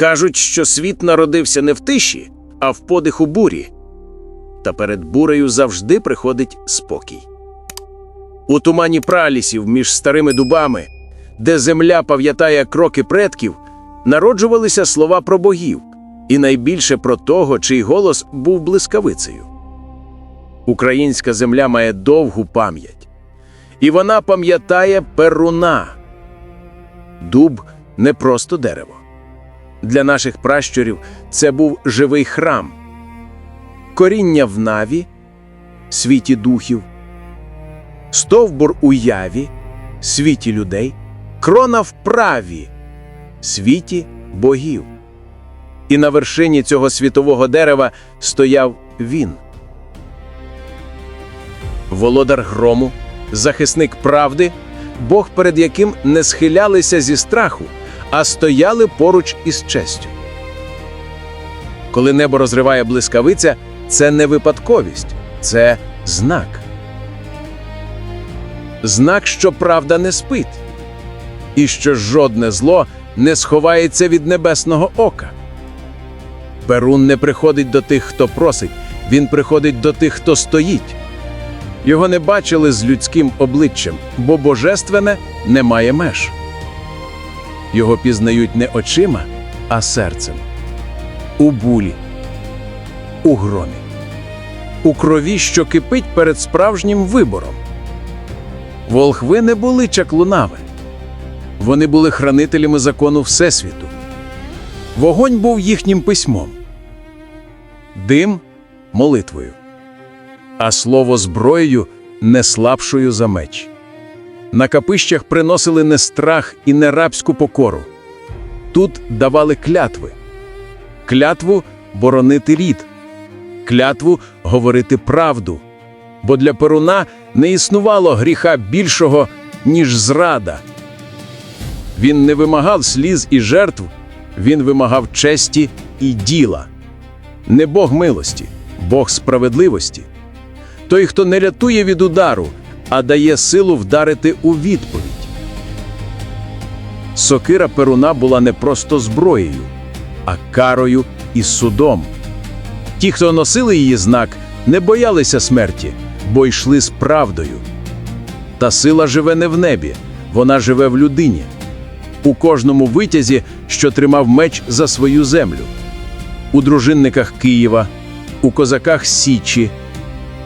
Кажуть, що світ народився не в тиші, а в подиху бурі. Та перед бурею завжди приходить спокій. У тумані пралісів між старими дубами, де земля пам'ятає кроки предків, народжувалися слова про богів, і найбільше про того, чий голос був блискавицею. Українська земля має довгу пам'ять, і вона пам'ятає перуна. Дуб не просто дерево. Для наших пращурів це був живий храм, коріння в наві, світі духів, стовбур у яві, світі людей, крона в праві, світі богів. І на вершині цього світового дерева стояв він. Володар грому, захисник правди, Бог, перед яким не схилялися зі страху, а стояли поруч із честю. Коли небо розриває блискавиця, це не випадковість, це знак. Знак, що правда не спить, і що жодне зло не сховається від небесного ока. Перун не приходить до тих, хто просить, він приходить до тих, хто стоїть. Його не бачили з людським обличчям, бо божественне не має меж. Його пізнають не очима, а серцем. У булі, у громі, у крові, що кипить перед справжнім вибором. Волхви не були чаклунами. Вони були хранителями закону Всесвіту. Вогонь був їхнім письмом, дим молитвою, а слово зброєю не слабшою за меч. На капищах приносили не страх і не рабську покору. Тут давали клятви, клятву боронити рід, клятву говорити правду, бо для Перуна не існувало гріха більшого, ніж зрада. Він не вимагав сліз і жертв, він вимагав честі і діла. Не Бог милості, Бог справедливості. Той, хто не рятує від удару, а дає силу вдарити у відповідь. Сокира Перуна була не просто зброєю, а карою і судом. Ті, хто носили її знак, не боялися смерті, бо йшли з правдою. Та сила живе не в небі, вона живе в людині, у кожному витязі, що тримав меч за свою землю, у дружинниках Києва, у козаках Січі.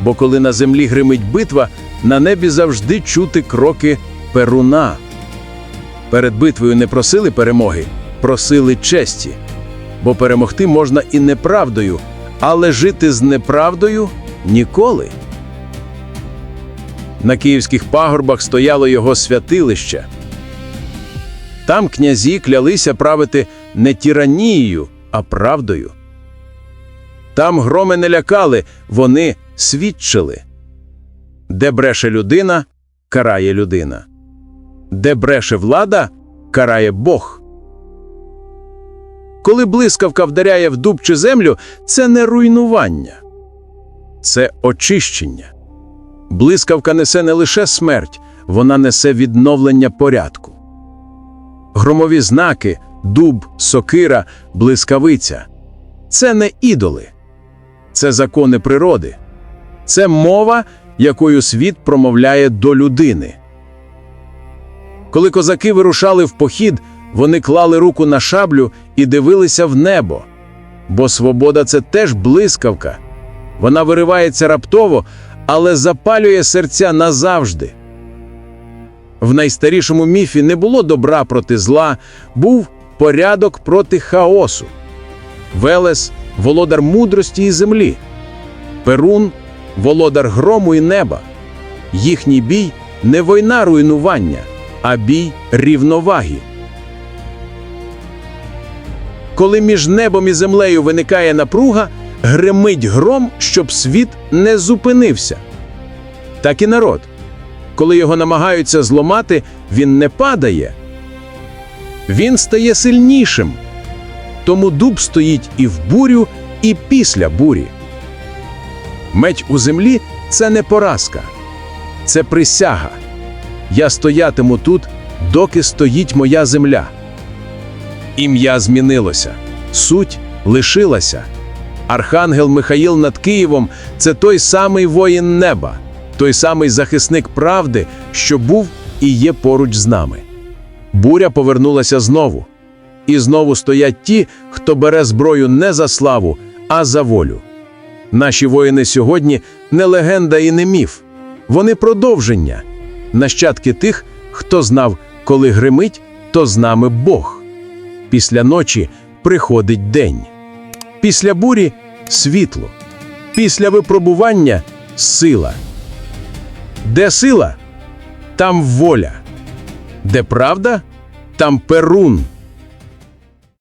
Бо коли на землі гримить битва, на небі завжди чути кроки Перуна. Перед битвою не просили перемоги, просили честі. Бо перемогти можна і неправдою, але жити з неправдою ніколи. На київських пагорбах стояло його святилище. Там князі клялися правити не тиранією, а правдою. Там громи не лякали, вони свідчили. Де бреше людина, карає людина. Де бреше влада, карає Бог. Коли блискавка вдаряє в дуб чи землю, це не руйнування, це очищення. Блискавка несе не лише смерть, вона несе відновлення порядку. Громові знаки, дуб, сокира, блискавиця це не ідоли, це закони природи, це мова, якою світ промовляє до людини. Коли козаки вирушали в похід, вони клали руку на шаблю і дивилися в небо. Бо свобода це теж блискавка. Вона виривається раптово, але запалює серця назавжди. В найстарішому міфі не було добра проти зла, був порядок проти хаосу. Велес володар мудрості і землі, Перун володар грому і неба. Їхній бій не війна руйнування, а бій рівноваги. Коли між небом і землею виникає напруга, гремить гром, щоб світ не зупинився. Так і народ. Коли його намагаються зламати, він не падає. Він стає сильнішим. Тому дуб стоїть і в бурю, і після бурі. Меч у землі це не поразка, це присяга. Я стоятиму тут, доки стоїть моя земля. Ім'я змінилося, суть лишилася. Архангел Михаїл над Києвом це той самий воїн неба, той самий захисник правди, що був і є поруч з нами. Буря повернулася знову. І знову стоять ті, хто бере зброю не за славу, а за волю. Наші воїни сьогодні не легенда і не міф. Вони продовження, нащадки тих, хто знав, коли гримить, то з нами Бог. Після ночі приходить день. Після бурі світло. Після випробування сила. Де сила? Там воля. Де правда? Там перун.